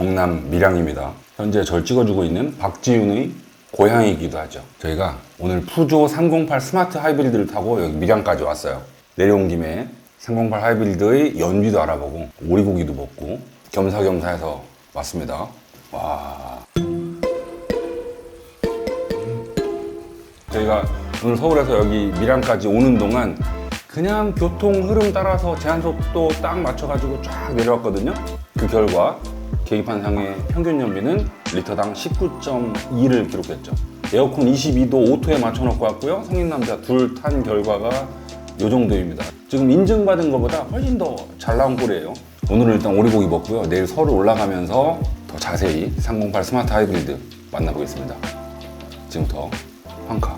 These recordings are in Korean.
경남 밀양입니다. 현재 절 찍어주고 있는 박지윤의 고향이기도 하죠. 저희가 오늘 푸조 308 스마트 하이브리드를 타고 여기 밀양까지 왔어요. 내려온 김에 308 하이브리드의 연비도 알아보고 오리고기도 먹고 겸사겸사해서 왔습니다. 와. 저희가 오늘 서울에서 여기 밀양까지 오는 동안 그냥 교통 흐름 따라서 제한 속도 딱 맞춰가지고 쫙 내려왔거든요. 그 결과 계기판 상의 평균 연비는 리터당 19.2를 기록했죠. 에어컨 22도 오토에 맞춰놓고 왔고요. 성인 남자 둘 탄 결과가 이 정도입니다. 지금 인증받은 것보다 훨씬 더 잘 나온 꼴이에요. 오늘은 일단 오리고기 먹고요. 내일 서울 올라가면서 더 자세히 308 스마트 하이브리드 만나보겠습니다. 지금부터 황카.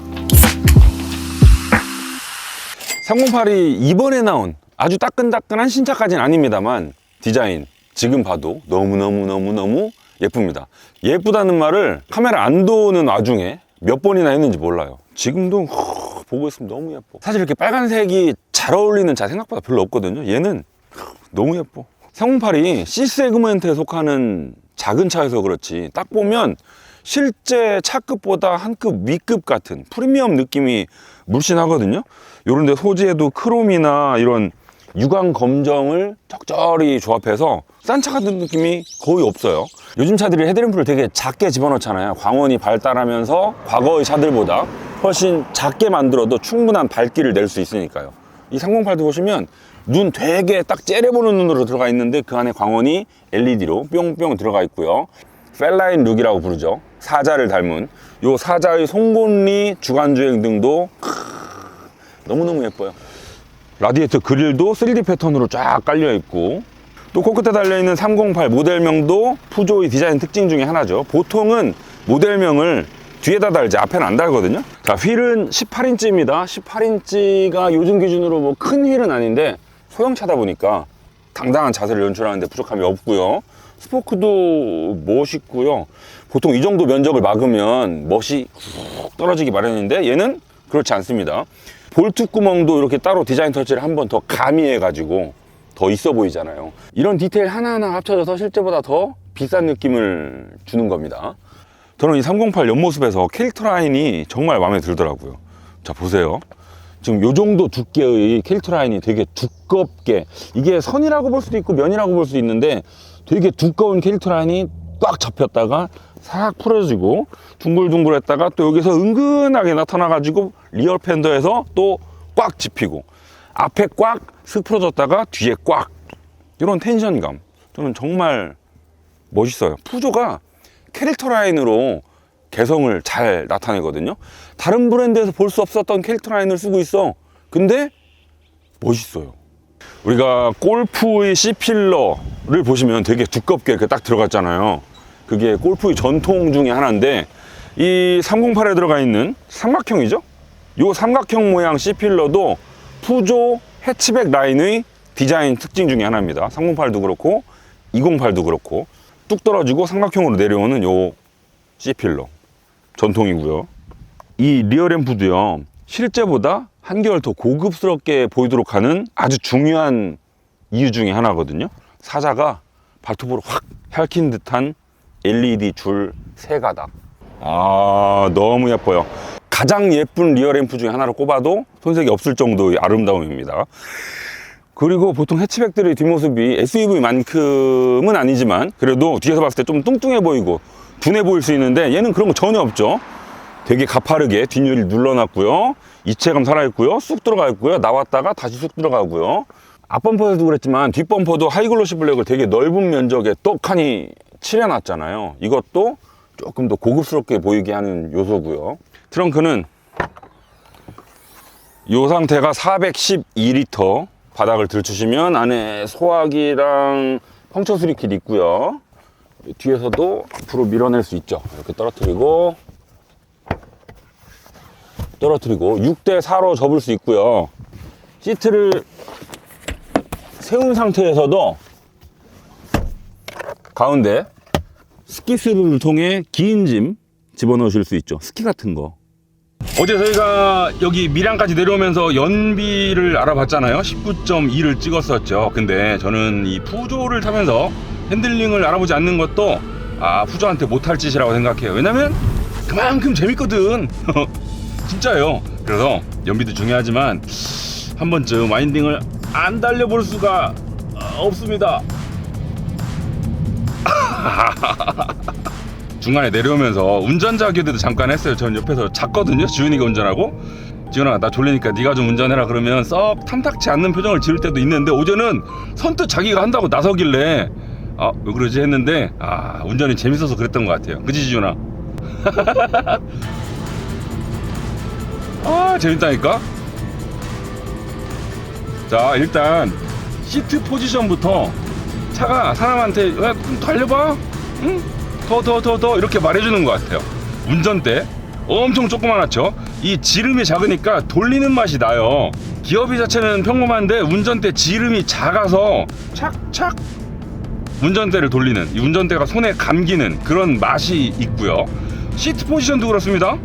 308이 이번에 나온 아주 따끈따끈한 신차까지는 아닙니다만 디자인 지금 봐도 너무너무너무너무 예쁩니다. 예쁘다는 말을 카메라 안 도는 와중에 몇 번이나 했는지 몰라요. 지금도 허, 보고 있으면 너무 예뻐. 사실 이렇게 빨간색이 잘 어울리는 차 생각보다 별로 없거든요. 얘는 허, 너무 예뻐. 308이 C 세그먼트에 속하는 작은 차여서 그렇지 딱 보면 실제 차급보다 한 급 위급 같은 프리미엄 느낌이 물씬 하거든요. 요런데 소재도 크롬이나 이런 유광 검정을 적절히 조합해서 싼 차 같은 느낌이 거의 없어요. 요즘 차들이 헤드램프를 되게 작게 집어넣잖아요. 광원이 발달하면서 과거의 차들보다 훨씬 작게 만들어도 충분한 밝기를 낼 수 있으니까요. 이 308도 보시면 눈 되게 딱 째려보는 눈으로 들어가 있는데 그 안에 광원이 LED로 뿅뿅 들어가 있고요. 펠라인 룩이라고 부르죠. 사자를 닮은 요 사자의 송곳니 주간주행 등도 너무너무 예뻐요. 라디에이터 그릴도 3D 패턴으로 쫙 깔려 있고 또 코끝에 달려있는 308 모델명도 푸조의 디자인 특징 중에 하나죠. 보통은 모델명을 뒤에다 달지 앞에는 안 달거든요. 자, 휠은 18인치입니다. 18인치가 요즘 기준으로 뭐 큰 휠은 아닌데 소형차다 보니까 당당한 자세를 연출하는데 부족함이 없고요. 스포크도 멋있고요. 보통 이 정도 면적을 막으면 멋이 훅 떨어지기 마련인데 얘는 그렇지 않습니다. 볼트 구멍도 이렇게 따로 디자인 터치를 한 번 더 가미해 가지고 더 있어 보이잖아요. 이런 디테일 하나하나 합쳐져서 실제보다 더 비싼 느낌을 주는 겁니다. 저는 이 308 옆모습에서 캐릭터 라인이 정말 마음에 들더라고요. 자, 보세요. 지금 요 정도 두께의 캐릭터 라인이 되게 두껍게 이게 선이라고 볼 수도 있고 면이라고 볼 수도 있는데 되게 두꺼운 캐릭터 라인이 꽉 잡혔다가 싹 풀어지고 둥글둥글했다가 또 여기서 은근하게 나타나가지고 리얼 팬더에서 또 꽉 집히고 앞에 꽉 슥 풀어졌다가 뒤에 꽉. 이런 텐션감. 저는 정말 멋있어요. 푸조가 캐릭터 라인으로 개성을 잘 나타내거든요. 다른 브랜드에서 볼 수 없었던 캐릭터 라인을 쓰고 있어. 근데 멋있어요. 우리가 골프의 C필러를 보시면 되게 두껍게 이렇게 딱 들어갔잖아요 그게 골프의 전통 중에 하나인데 이 308에 들어가 있는 삼각형이죠? 이 삼각형 모양 C필러도 푸조 해치백 라인의 디자인 특징 중에 하나입니다. 308도 그렇고 208도 그렇고 뚝 떨어지고 삼각형으로 내려오는 요 C필러 전통이고요. 이 리어램프도요 실제보다 한결 더 고급스럽게 보이도록 하는 아주 중요한 이유 중에 하나거든요. 사자가 발톱으로 확 핥힌 듯한 LED 줄 세 가닥. 아 너무 예뻐요. 가장 예쁜 리어램프 중에 하나로 꼽아도 손색이 없을 정도의 아름다움입니다. 그리고 보통 해치백들의 뒷모습이 SUV만큼은 아니지만 그래도 뒤에서 봤을 때 좀 뚱뚱해 보이고 둔해 보일 수 있는데 얘는 그런 거 전혀 없죠. 되게 가파르게 뒷유리 눌러놨고요. 이체감 살아있고요. 쑥 들어가 있고요. 나왔다가 다시 쑥 들어가고요. 앞범퍼에도 그랬지만 뒷범퍼도 하이글로시 블랙을 되게 넓은 면적에 떡하니 칠해놨잖아요. 이것도 조금 더 고급스럽게 보이게 하는 요소고요. 트렁크는 이 상태가 412리터 바닥을 들추시면 안에 소화기랑 펑처 수리킷 있고요. 뒤에서도 앞으로 밀어낼 수 있죠. 이렇게 떨어뜨리고 떨어뜨리고 6대 4로 접을 수 있고요. 시트를 세운 상태에서도 가운데 스키스를 통해 긴 짐 집어넣으실 수 있죠 스키 같은 거 어제 저희가 여기 밀양까지 내려오면서 연비를 알아봤잖아요. 19.2를 찍었었죠. 근데 저는 이 푸조를 타면서 핸들링을 알아보지 않는 것도 아 푸조한테 못할 짓이라고 생각해요. 왜냐면 그만큼 재밌거든. 진짜요. 그래서 연비도 중요하지만 한 번쯤 와인딩을 안 달려볼 수가 없습니다. 중간에 내려오면서 운전자 교대도 잠깐 했어요. 전 옆에서 잤거든요. 지훈이가 운전하고. 지훈아 나 졸리니까 네가 좀 운전해라 그러면 썩 탐탁치 않는 표정을 지을 때도 있는데 어제는 선뜻 자기가 한다고 나서길래 아왜 그러지 했는데 아 운전이 재밌어서 그랬던 것 같아요. 그지 지훈아? 아 재밌다니까. 자 일단 시트 포지션부터 차가 사람한테 야, 좀 달려봐. 응? 더 더 더 더 이렇게 말해주는 것 같아요. 운전대. 엄청 조그만하죠? 이 지름이 작으니까 돌리는 맛이 나요. 기어비 자체는 평범한데 운전대 지름이 작아서 착착 운전대를 돌리는 이 운전대가 손에 감기는 그런 맛이 있고요. 시트 포지션도 그렇습니다.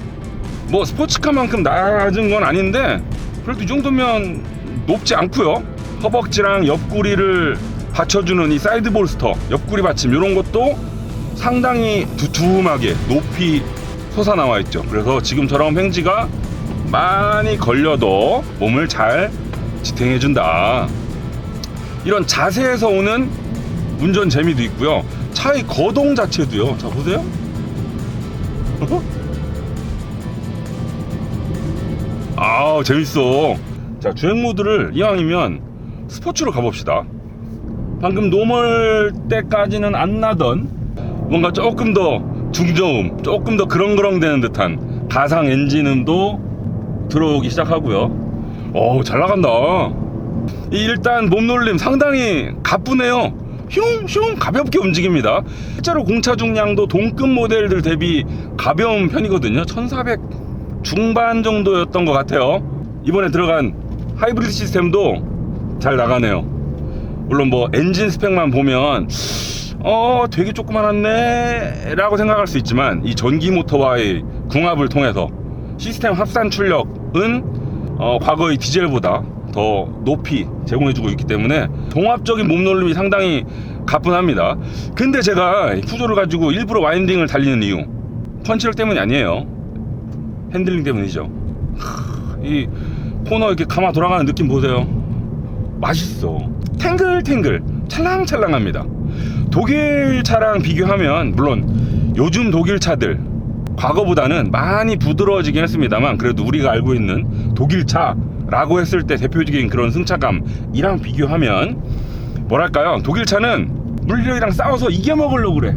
뭐 스포츠카만큼 낮은 건 아닌데 그래도 이 정도면 높지 않고요. 허벅지랑 옆구리를 받쳐주는 이 사이드 볼스터 옆구리 받침 이런 것도 상당히 두툼하게 높이 솟아나와 있죠. 그래서 지금처럼 횡지가 많이 걸려도 몸을 잘 지탱해 준다. 이런 자세에서 오는 운전 재미도 있고요. 차의 거동 자체도요. 자 보세요. 아우 재밌어. 자 주행 모드를 이왕이면 스포츠로 가봅시다 방금 노멀 때까지는 안 나던 뭔가 조금 더 중저음 조금 더 그렁그렁 되는 듯한 가상 엔진음도 들어오기 시작하고요. 어잘 나간다. 이 일단 몸놀림 상당히 가쁘네요. 슝슝 가볍게 움직입니다. 실제로 공차 중량도 동급 모델들 대비 가벼운 편이거든요. 1400 중반 정도였던 것 같아요. 이번에 들어간 하이브리드 시스템도 잘 나가네요 물론 뭐 엔진 스펙만 보면 어 되게 조그만하네 라고 생각할 수 있지만 이 전기 모터와의 궁합을 통해서 시스템 합산 출력은 어, 과거의 디젤보다 더 높이 제공해주고 있기 때문에 종합적인 몸놀림이 상당히 가뿐합니다. 근데 제가 이 푸조를 가지고 일부러 와인딩을 달리는 이유 펀치력 때문이 아니에요. 핸들링 때문이죠. 하, 이 코너 이렇게 감아 돌아가는 느낌 보세요. 맛있어 탱글탱글 찰랑찰랑합니다. 독일 차랑 비교하면 물론 요즘 독일 차들 과거보다는 많이 부드러워지긴 했습니다만 그래도 우리가 알고 있는 독일 차라고 했을 때 대표적인 그런 승차감이랑 비교하면 뭐랄까요? 독일 차는 물리력이랑 싸워서 이겨먹으려고 그래.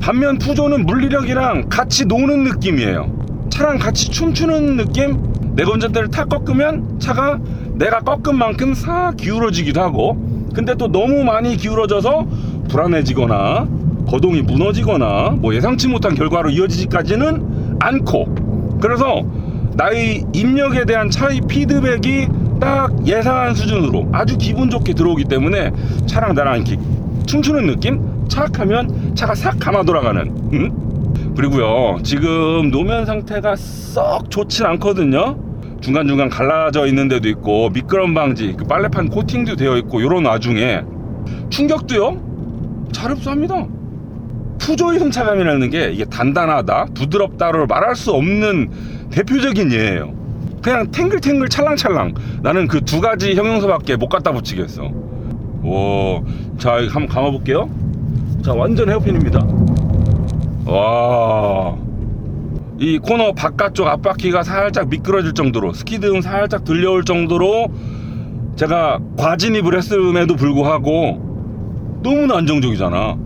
반면 푸조는 물리력이랑 같이 노는 느낌이에요. 차랑 같이 춤추는 느낌? 내가 운전대를 탁 꺾으면 차가 내가 꺾은 만큼 싹 기울어지기도 하고 근데 또 너무 많이 기울어져서 불안해지거나 거동이 무너지거나 뭐 예상치 못한 결과로 이어지지까지는 않고 그래서 나의 입력에 대한 차의 피드백이 딱 예상한 수준으로 아주 기분 좋게 들어오기 때문에 차랑 나랑 이렇게 춤추는 느낌? 착 하면 차가 싹 감아 돌아가는 응? 그리고요 지금 노면 상태가 썩 좋진 않거든요 중간중간 갈라져 있는 데도 있고 미끄럼 방지 그 빨래판 코팅도 되어 있고 이런 와중에 충격도요? 잘 흡수합니다. 푸조의 승차감이라는 게 이게 단단하다 부드럽다로 말할 수 없는 대표적인 예예요. 그냥 탱글탱글 찰랑찰랑 나는 그 두 가지 형용사밖에 못 갖다 붙이겠어. 오자 한번 감아볼게요. 자 완전 헤어핀입니다. 와 이 코너 바깥쪽 앞바퀴가 살짝 미끄러질 정도로 스키드음 살짝 들려올 정도로 제가 과진입을 했음에도 불구하고 너무나 안정적이잖아.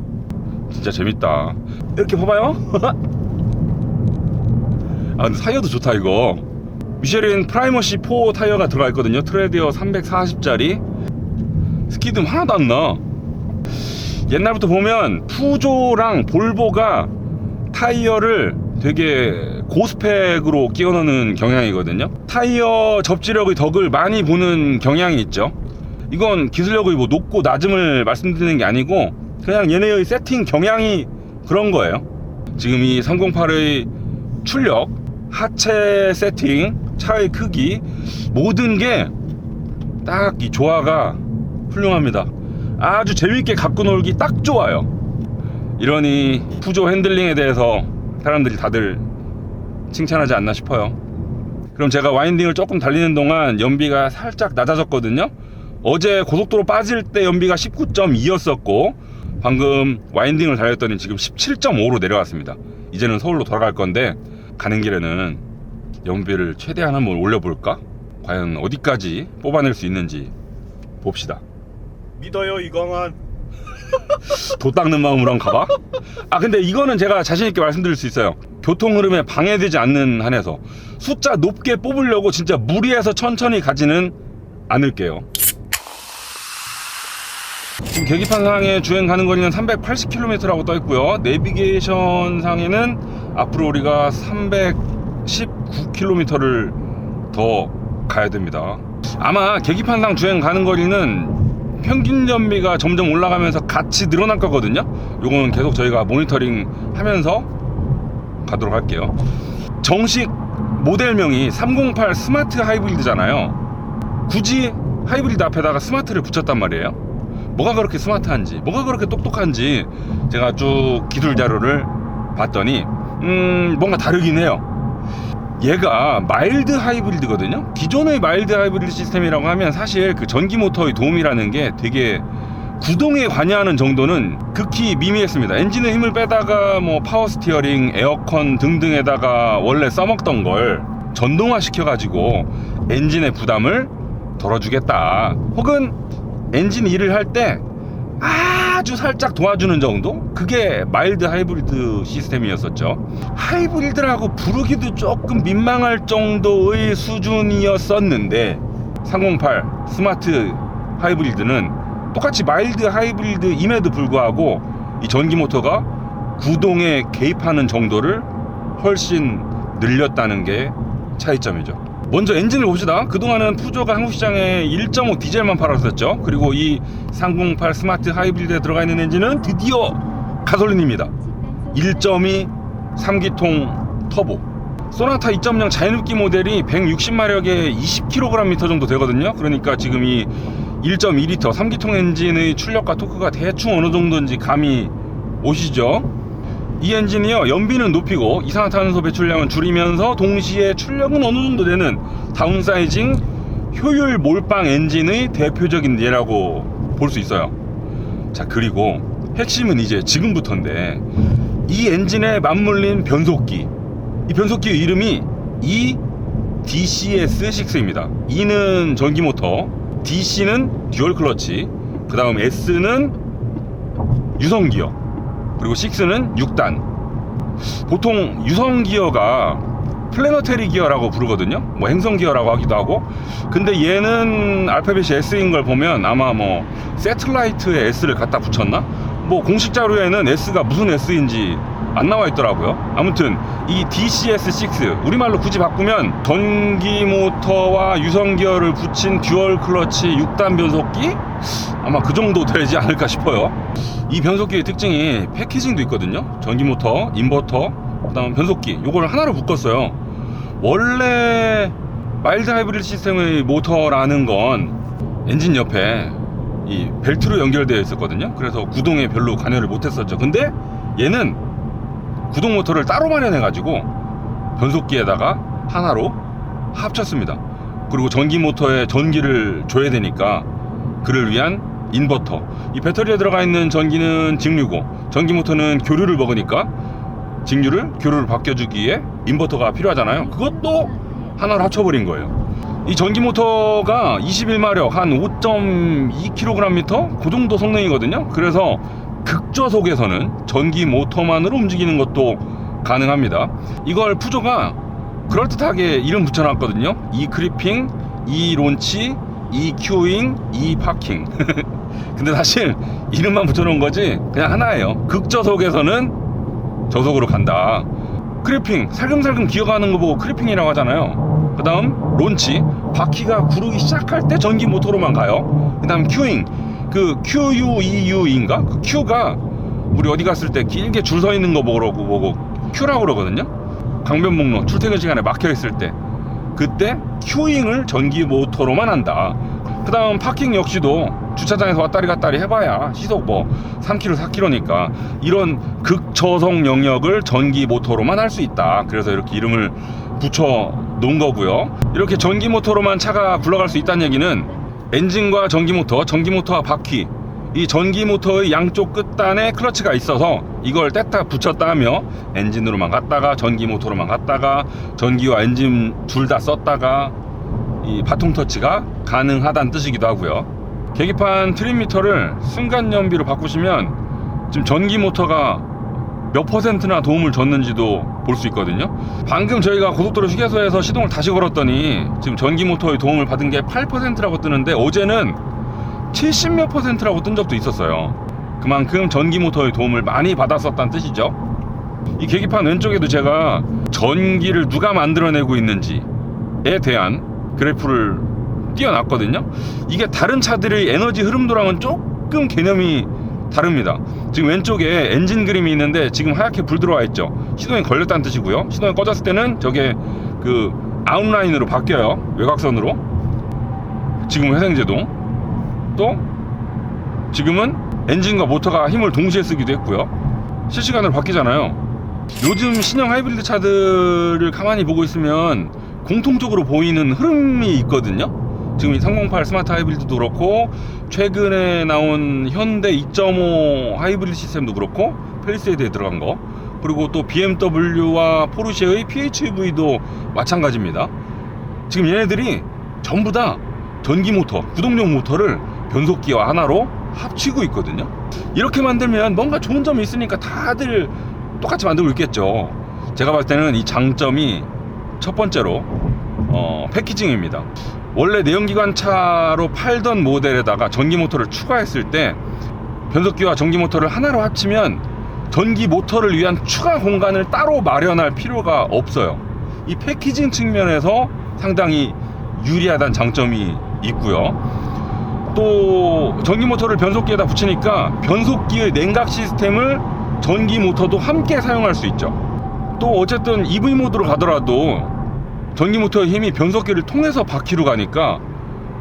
진짜 재밌다. 이렇게 봐봐요. 아 근데 타이어도 좋다 이거. 미쉐린 프라이머시 4 타이어가 들어가 있거든요. 트레디어 340짜리. 스키드음 하나도 안나. 옛날부터 보면 푸조랑 볼보가 타이어를 되게 고스펙으로 끼워 넣는 경향이거든요 타이어 접지력의 덕을 많이 보는 경향이 있죠 이건 기술력의 뭐 높고 낮음을 말씀드리는 게 아니고 그냥 얘네의 세팅 경향이 그런 거예요 지금 이 308의 출력 하체 세팅, 차의 크기 모든 게 딱 이 조화가 훌륭합니다. 아주 재밌게 갖고 놀기 딱 좋아요. 이러니 푸조 핸들링에 대해서 사람들이 다들 칭찬하지 않나 싶어요. 그럼 제가 와인딩을 조금 달리는 동안 연비가 살짝 낮아졌거든요. 어제 고속도로 빠질 때 연비가 19.2였었고 방금 와인딩을 달렸더니 지금 17.5로 내려왔습니다. 이제는 서울로 돌아갈 건데 가는 길에는 연비를 최대한 한번 올려볼까? 과연 어디까지 뽑아낼 수 있는지 봅시다. 믿어요 이광환 도 닦는 마음으로 한번 가봐? 아 근데 이거는 제가 자신 있게 말씀드릴 수 있어요. 교통 흐름에 방해되지 않는 한에서 숫자 높게 뽑으려고 진짜 무리해서 천천히 가지는 않을게요. 지금 계기판 상에 주행 가는 거리는 380km라고 떠 있고요. 내비게이션 상에는 앞으로 우리가 319km를 더 가야 됩니다. 아마 계기판상 주행 가는 거리는 평균 연비가 점점 올라가면서 같이 늘어날 거거든요. 요거는 계속 저희가 모니터링 하면서 가도록 할게요. 정식 모델명이 308 스마트 하이브리드잖아요. 굳이 하이브리드 앞에다가 스마트를 붙였단 말이에요. 뭐가 그렇게 스마트한지, 뭐가 그렇게 똑똑한지 제가 쭉 기술 자료를 봤더니 음 뭔가 다르긴 해요. 얘가 마일드 하이브리드거든요. 기존의 마일드 하이브리드 시스템이라고 하면 사실 그 전기 모터의 도움이라는 게 되게 구동에 관여하는 정도는 극히 미미했습니다. 엔진의 힘을 빼다가 뭐 파워 스티어링, 에어컨 등등에다가 원래 써먹던 걸 전동화 시켜가지고 엔진의 부담을 덜어주겠다. 혹은 엔진 일을 할 때 아주 살짝 도와주는 정도? 그게 마일드 하이브리드 시스템이었었죠. 하이브리드라고 부르기도 조금 민망할 정도의 수준이었었는데 308 스마트 하이브리드는 똑같이 마일드 하이브리드임에도 불구하고 이 전기 모터가 구동에 개입하는 정도를 훨씬 늘렸다는 게 차이점이죠. 먼저 엔진을 봅시다. 그동안은 푸조가 한국 시장에 1.5 디젤만 팔았었죠. 그리고 이 308 스마트 하이브리드에 들어가 있는 엔진은 드디어 가솔린입니다. 1.2 3기통 터보. 소나타 2.0 자연흡기 모델이 160마력에 20kgm 정도 되거든요. 그러니까 지금 이 1.2L 3기통 엔진의 출력과 토크가 대충 어느 정도인지 감이 오시죠? 이 엔진이요 연비는 높이고 이산화탄소 배출량은 줄이면서 동시에 출력은 어느 정도 되는 다운사이징 효율 몰빵 엔진의 대표적인 예라고 볼 수 있어요. 자 그리고 핵심은 이제 지금부터인데 이 엔진에 맞물린 변속기 이 변속기의 이름이 E DCS6입니다. E는 전기 모터, DC는 듀얼 클러치, 그 다음 S는 유성 기어, 그리고 6는 6단. 보통 유성 기어가 플래너테리 기어라고 부르거든요. 뭐 행성 기어라고 하기도 하고. 근데 얘는 알파벳이 S인 걸 보면 아마 뭐 세틀라이트에 S를 갖다 붙였나? 뭐 공식 자료에는 S가 무슨 S인지 안 나와 있더라고요. 아무튼 이 DCS6 우리말로 굳이 바꾸면 전기 모터와 유성 기어를 붙인 듀얼 클러치 6단 변속기 아마 그 정도 되지 않을까 싶어요. 이 변속기의 특징이 패키징도 있거든요. 전기 모터, 인버터, 그 다음 변속기 요걸 하나로 묶었어요. 원래 마일드 하이브리드 시스템의 모터라는 건 엔진 옆에 이 벨트로 연결되어 있었거든요. 그래서 구동에 별로 관여를 못했었죠. 근데 얘는 구동 모터를 따로 마련해 가지고 변속기에다가 하나로 합쳤습니다. 그리고 전기 모터에 전기를 줘야 되니까 그를 위한 인버터. 이 배터리에 들어가 있는 전기는 직류고 전기 모터는 교류를 먹으니까 직류를 교류를 바뀌어주기에 인버터가 필요하잖아요. 그것도 하나로 합쳐버린 거예요. 이 전기 모터가 21마력 한 5.2kgm 그 정도 성능이거든요. 그래서 극저속에서는 전기 모터만으로 움직이는 것도 가능합니다. 이걸 푸조가 그럴듯하게 이름 붙여놨거든요. 이 크리핑, 이 론치, 이 큐잉, 이 파킹. 근데 사실 이름만 붙여놓은 거지 그냥 하나예요. 극저속에서는 저속으로 간다. 크리핑, 살금살금 기어가는 거 보고 크리핑이라고 하잖아요. 그 다음 론치, 바퀴가 구르기 시작할 때 전기 모터로만 가요. 그 다음 큐잉, 그 QUEU인가? 그 Q가 우리 어디 갔을 때 길게 줄 서 있는 거 보고 보고 Q라고 그러거든요. 강변북로 출퇴근 시간에 막혀 있을 때 그때 큐잉을 전기 모터로만 한다. 그 다음 파킹 역시도 주차장에서 왔다리 갔다리 해봐야 시속 뭐 3km, 4km니까 이런 극저속 영역을 전기 모터로만 할 수 있다. 그래서 이렇게 이름을 붙여 놓은 거고요. 이렇게 전기 모터로만 차가 굴러갈 수 있다는 얘기는 엔진과 전기 모터, 전기 모터와 바퀴 이 전기 모터의 양쪽 끝단에 클러치가 있어서 이걸 뗐다 붙였다 하며 엔진으로만 갔다가 전기 모터로만 갔다가 전기와 엔진 둘 다 썼다가 이 바통 터치가 가능하다는 뜻이기도 하고요. 계기판 트림 미터를 순간 연비로 바꾸시면 지금 전기 모터가 몇 퍼센트나 도움을 줬는지도 볼 수 있거든요. 방금 저희가 고속도로 휴게소에서 시동을 다시 걸었더니 지금 전기 모터의 도움을 받은 게 8%라고 뜨는데 어제는 70몇 퍼센트라고 뜬 적도 있었어요. 그만큼 전기 모터의 도움을 많이 받았었다는 뜻이죠. 이 계기판 왼쪽에도 제가 전기를 누가 만들어내고 있는지에 대한 그래프를 띄워놨거든요. 이게 다른 차들의 에너지 흐름도랑은 조금 개념이 다릅니다. 지금 왼쪽에 엔진 그림이 있는데 지금 하얗게 불 들어와 있죠. 시동이 걸렸다는 뜻이고요. 시동이 꺼졌을 때는 저게 그 아웃라인으로 바뀌어요. 외곽선으로. 지금 회생제동. 또 지금은 엔진과 모터가 힘을 동시에 쓰기도 했고요. 실시간으로 바뀌잖아요. 요즘 신형 하이브리드 차들을 가만히 보고 있으면 공통적으로 보이는 흐름이 있거든요. 지금 이 308 스마트 하이브리드도 그렇고 최근에 나온 현대 2.5 하이브리드 시스템도 그렇고 펠리세이드에 들어간 거 그리고 또 BMW와 포르쉐의 PHEV도 마찬가지입니다. 지금 얘네들이 전부 다 전기 모터, 구동용 모터를 변속기와 하나로 합치고 있거든요. 이렇게 만들면 뭔가 좋은 점이 있으니까 다들 똑같이 만들고 있겠죠. 제가 봤을 때는 이 장점이 첫 번째로 어, 패키징입니다. 원래 내연기관차로 팔던 모델에다가 전기 모터를 추가했을 때 변속기와 전기 모터를 하나로 합치면 전기 모터를 위한 추가 공간을 따로 마련할 필요가 없어요. 이 패키징 측면에서 상당히 유리하다는 장점이 있고요. 또 전기 모터를 변속기에다 붙이니까 변속기의 냉각 시스템을 전기 모터도 함께 사용할 수 있죠. 또 어쨌든 EV 모드로 가더라도 전기 모터의 힘이 변속기를 통해서 바퀴로 가니까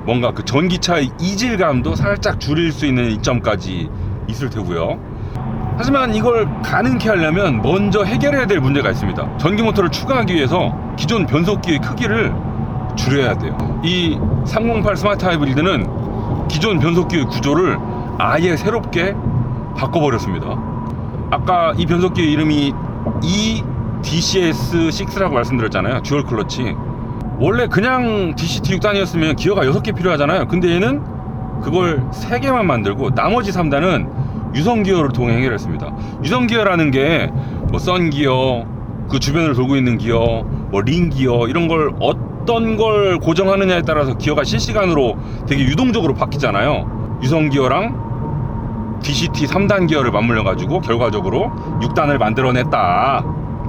뭔가 그 전기차의 이질감도 살짝 줄일 수 있는 이점까지 있을 테고요. 하지만 이걸 가능케 하려면 먼저 해결해야 될 문제가 있습니다. 전기 모터를 추가하기 위해서 기존 변속기의 크기를 줄여야 돼요. 이 308 스마트 하이브리드는 기존 변속기의 구조를 아예 새롭게 바꿔버렸습니다. 아까 이 변속기의 이름이 EDCS6라고 말씀드렸잖아요. 듀얼 클러치. 원래 그냥 DCT 6단이었으면 기어가 6개 필요하잖아요. 근데 얘는 그걸 3개만 만들고 나머지 3단은 유성 기어를 통해 해결했습니다. 유성 기어라는 게 뭐 선 기어, 그 주변을 돌고 있는 기어, 뭐 링 기어 이런 걸 어 떤 걸 고정하느냐에 따라서 기어가 실시간으로 되게 유동적으로 바뀌잖아요. 유성 기어랑 DCT 3단 기어를 맞물려 가지고 결과적으로 6단을 만들어냈다.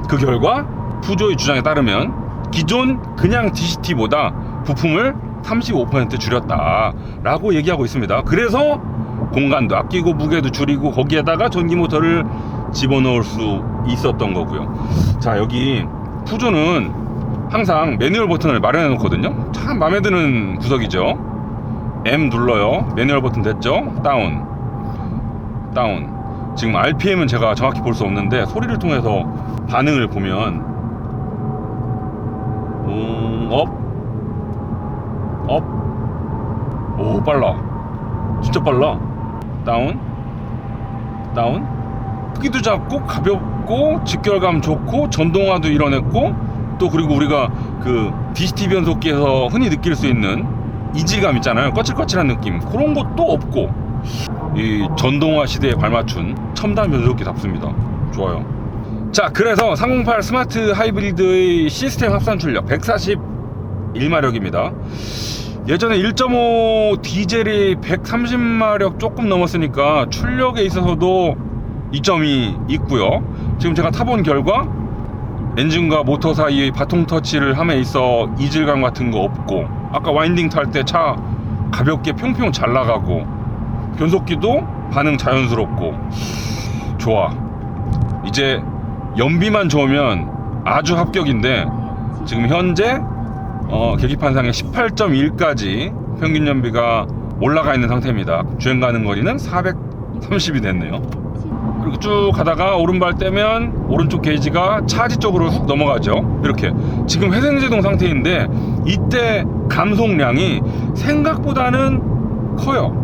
그 결과 푸조의 주장에 따르면 기존 그냥 DCT보다 부품을 35% 줄였다라고 얘기하고 있습니다. 그래서 공간도 아끼고 무게도 줄이고 거기에다가 전기 모터를 집어넣을 수 있었던 거고요. 자 여기 푸조는 항상 매뉴얼 버튼을 마련해 놓거든요. 참 마음에 드는 구석이죠. M 눌러요. 매뉴얼 버튼 됐죠? 다운. 다운. 지금 RPM은 제가 정확히 볼 수 없는데 소리를 통해서 반응을 보면 음, 업, 업, 오 빨라, 진짜 빨라. 다운, 다운. 크기도 작고 가볍고 직결감 좋고 전동화도 이뤄냈고 또 그리고 우리가 그 DCT 변속기에서 흔히 느낄 수 있는 이질감 있잖아요. 거칠거칠한 느낌 그런 것도 없고 이 전동화 시대에 발맞춘 첨단 변속기답습니다. 좋아요. 자, 그래서 308 스마트 하이브리드의 시스템 합산 출력 141마력입니다. 예전에 1.5 디젤이 130마력 조금 넘었으니까 출력에 있어서도 이점이 있고요. 지금 제가 타본 결과 엔진과 모터 사이의 바통 터치를 함에 있어 이질감 같은 거 없고 아까 와인딩 탈 때 차 가볍게 평평 잘 나가고 변속기도 반응 자연스럽고 좋아. 이제 연비만 좋으면 아주 합격인데 지금 현재 어, 계기판상에 18.1까지 평균 연비가 올라가 있는 상태입니다. 주행 가는 거리는 430이 됐네요. 그리고 쭉 가다가 오른발 떼면 오른쪽 게이지가 차지 쪽으로 훅 넘어가죠. 이렇게 지금 회생제동 상태인데 이때 감속량이 생각보다는 커요.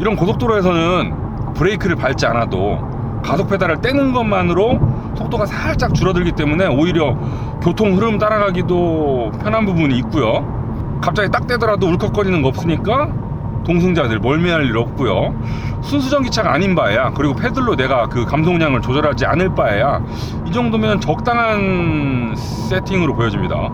이런 고속도로에서는 브레이크를 밟지 않아도 가속 페달을 떼는 것만으로 속도가 살짝 줄어들기 때문에 오히려 교통 흐름 따라가기도 편한 부분이 있고요. 갑자기 딱 떼더라도 울컥거리는 거 없으니까 동승자들 멀미할 일 없고요. 순수 전기차가 아닌 바에야 그리고 페들로 내가 그 감속량을 조절하지 않을 바에야 이 정도면 적당한 세팅으로 보여집니다.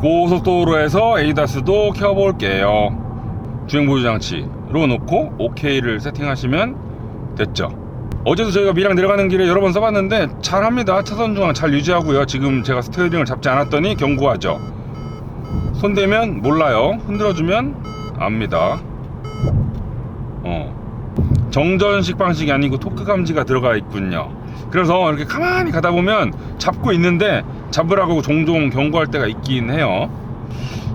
고속도로에서 에이다스도 켜볼게요. 주행 보조 장치로 놓고 OK를 세팅하시면 됐죠. 어제도 저희가 미랑 내려가는 길에 여러 번 써봤는데 잘합니다. 차선 중앙 잘 유지하고요. 지금 제가 스티어링을 잡지 않았더니 경고하죠. 손대면 몰라요. 흔들어주면 압니다. 어. 정전식 방식이 아니고 토크 감지가 들어가 있군요. 그래서 이렇게 가만히 가다 보면 잡고 있는데 잡으라고 종종 경고할 때가 있긴 해요.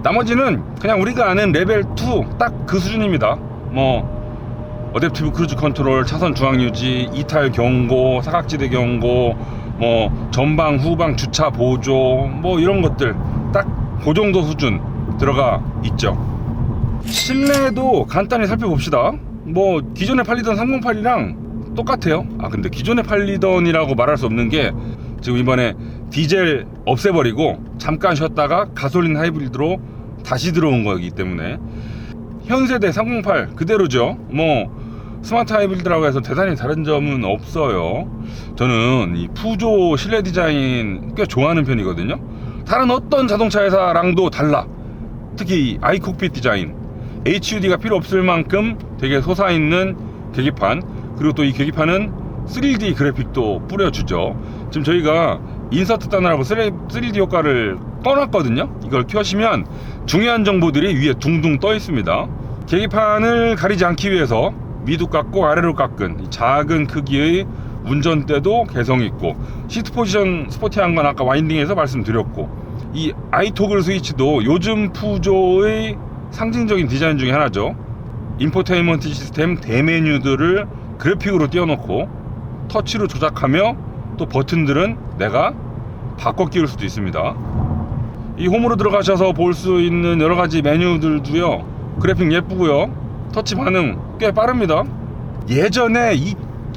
나머지는 그냥 우리가 아는 레벨 2 딱 그 수준입니다. 뭐 어댑티브 크루즈 컨트롤, 차선 중앙 유지, 이탈 경고, 사각지대 경고, 뭐 전방 후방 주차 보조, 뭐 이런 것들 딱 그 정도 수준 들어가 있죠. 실내도 간단히 살펴봅시다. 뭐 기존에 팔리던 308이랑 똑같아요. 아 근데 기존에 팔리던이라고 말할 수 없는 게 지금 이번에 디젤 없애버리고 잠깐 쉬었다가 가솔린 하이브리드로 다시 들어온 거기 때문에 현 세대 308 그대로죠. 뭐 스마트 하이브리드라고 해서 대단히 다른 점은 없어요. 저는 이 푸조 실내 디자인 꽤 좋아하는 편이거든요. 다른 어떤 자동차 회사랑도 달라. 특히 아이콕핏 디자인 HUD가 필요 없을 만큼 되게 솟아있는 계기판 그리고 또 이 계기판은 3D 그래픽도 뿌려주죠. 지금 저희가 인서트 따느라고 3D 효과를 꺼놨거든요. 이걸 켜시면 중요한 정보들이 위에 둥둥 떠 있습니다. 계기판을 가리지 않기 위해서 위도 깎고 아래로 깎은 이 작은 크기의 운전대도 개성있고 시트 포지션 스포티한 건 아까 와인딩에서 말씀드렸고 이 아이토글 스위치도 요즘 푸조의 상징적인 디자인 중에 하나죠. 인포테인먼트 시스템 대메뉴들을 그래픽으로 띄워놓고 터치로 조작하며 또 버튼들은 내가 바꿔 끼울 수도 있습니다. 이 홈으로 들어가셔서 볼 수 있는 여러 가지 메뉴들도요. 그래픽 예쁘고요. 터치 반응 꽤 빠릅니다. 예전에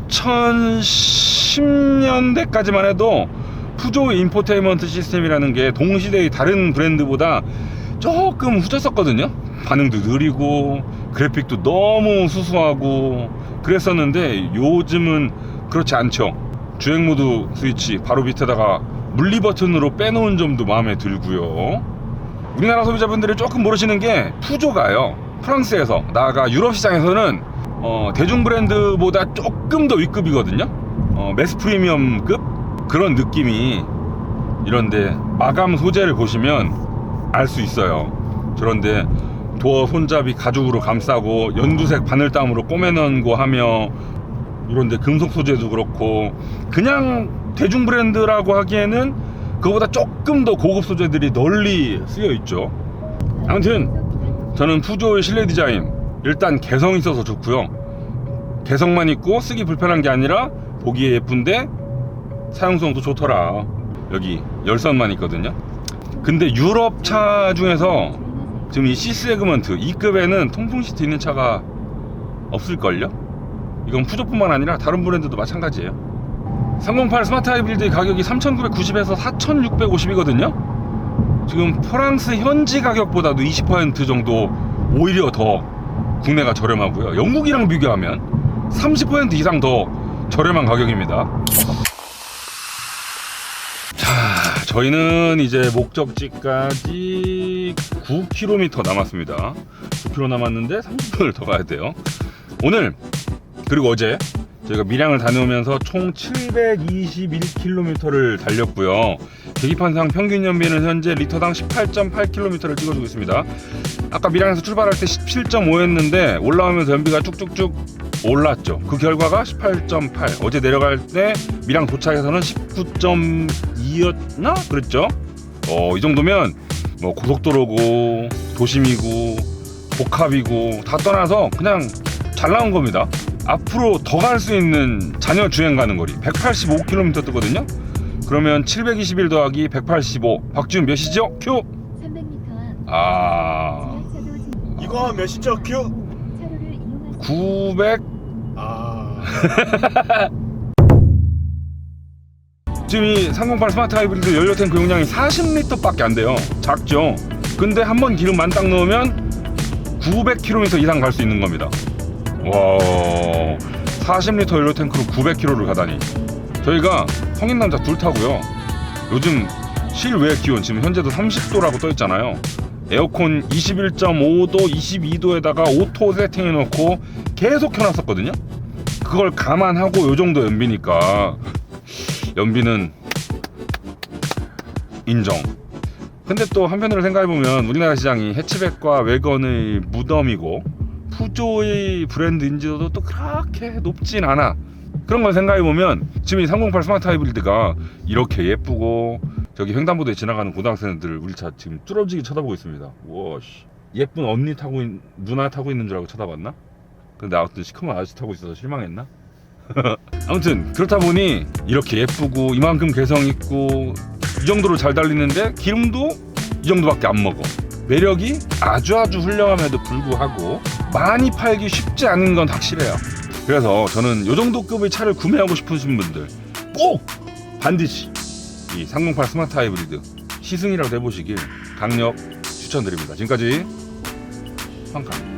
2010년대까지만 해도 푸조 인포테인먼트 시스템이라는 게 동시대의 다른 브랜드보다 조금 후졌었거든요. 반응도 느리고 그래픽도 너무 수수하고 그랬었는데 요즘은 그렇지 않죠. 주행 모드 스위치 바로 밑에다가 물리 버튼으로 빼놓은 점도 마음에 들고요. 우리나라 소비자분들이 조금 모르시는 게 푸조가요. 프랑스에서 나아가 유럽 시장에서는 어, 대중 브랜드보다 조금 더 윗급이거든요. 어, 매스 프리미엄급 그런 느낌이 이런데 마감 소재를 보시면 알 수 있어요. 그런데 도어 손잡이 가죽으로 감싸고 연두색 바늘땀으로 꼬매넣고 하며 이런 데 금속 소재도 그렇고 그냥 대중 브랜드라고 하기에는 그거보다 조금 더 고급 소재들이 널리 쓰여 있죠. 아무튼 저는 푸조의 실내 디자인 일단 개성 있어서 좋고요. 개성만 있고 쓰기 불편한 게 아니라 보기에 예쁜데 사용성도 좋더라. 여기 열선만 있거든요. 근데 유럽 차 중에서 지금 이 C 세그먼트 2급에는 통풍 시트 있는 차가 없을걸요? 이건 푸조뿐만 아니라 다른 브랜드도 마찬가지예요. 308 스마트 하이브리드 가격이 3,990에서 4,650이거든요. 지금 프랑스 현지 가격보다도 20% 정도 오히려 더 국내가 저렴하고요. 영국이랑 비교하면 30% 이상 더 저렴한 가격입니다. 자, 저희는 이제 목적지까지 9km 남았습니다. 9km 남았는데 30분을 더 가야 돼요. 오늘 그리고 어제 저희가 밀양을 다녀오면서 총 721km를 달렸고요. 계기판상 평균 연비는 현재 리터당 18.8km를 찍어주고 있습니다. 아까 밀양에서 출발할 때 17.5였는데 올라오면서 연비가 쭉쭉쭉 올랐죠. 그 결과가 18.8. 어제 내려갈 때 밀양 도착해서는 19.2 2였나 그랬죠 어 이 정도면 뭐 고속도로고 도심이고 복합이고 다 떠나서 그냥 잘 나온 겁니다 앞으로 더 갈 수 있는 자녀 주행 가는 거리 185km 뜨거든요 그러면 721 더하기 185 박지훈 몇이죠? 큐! 300m 앞 아... 이광환 몇이죠? 큐. 차로를 이용하시 900 아. 지금 이 308 스마트 하이브리드 연료 탱크 용량이 40리터밖에 안 돼요. 작죠. 근데 한 번 기름 만 딱 넣으면 900km 이상 갈 수 있는 겁니다. 와, 40리터 연료 탱크로 900km를 가다니. 저희가 성인 남자 둘 타고요. 요즘 실외 기온 지금 현재도 30도라고 떠 있잖아요. 에어컨 21.5도, 22도에다가 오토 세팅해 놓고 계속 켜놨었거든요. 그걸 감안하고 요 정도 연비니까 연비는 인정. 근데 또 한편으로 생각해 보면 우리나라 시장이 해치백과 외건의 무덤이고 푸조의 브랜드 인지도도 또 그렇게 높진 않아. 그런 걸 생각해 보면 지금 이 308 스마트 하이브리드가 이렇게 예쁘고 저기 횡단보도에 지나가는 고등학생들 우리 차 지금 뚫어지게 쳐다보고 있습니다. 와 씨. 예쁜 언니 타고 있, 누나 타고 있는 줄 알고 쳐다봤나? 근데 아무튼 시커먼 아저씨 타고 있어서 실망했나? 아무튼 그렇다 보니 이렇게 예쁘고 이만큼 개성 있고 이 정도로 잘 달리는데 기름도 이 정도밖에 안 먹어. 매력이 아주 아주 훌륭함에도 불구하고 많이 팔기 쉽지 않은 건 확실해요. 그래서 저는 이 정도 급의 차를 구매하고 싶으신 분들 꼭 반드시 이 308 스마트 하이브리드 시승이라도 해보시길 강력 추천드립니다. 지금까지 황카.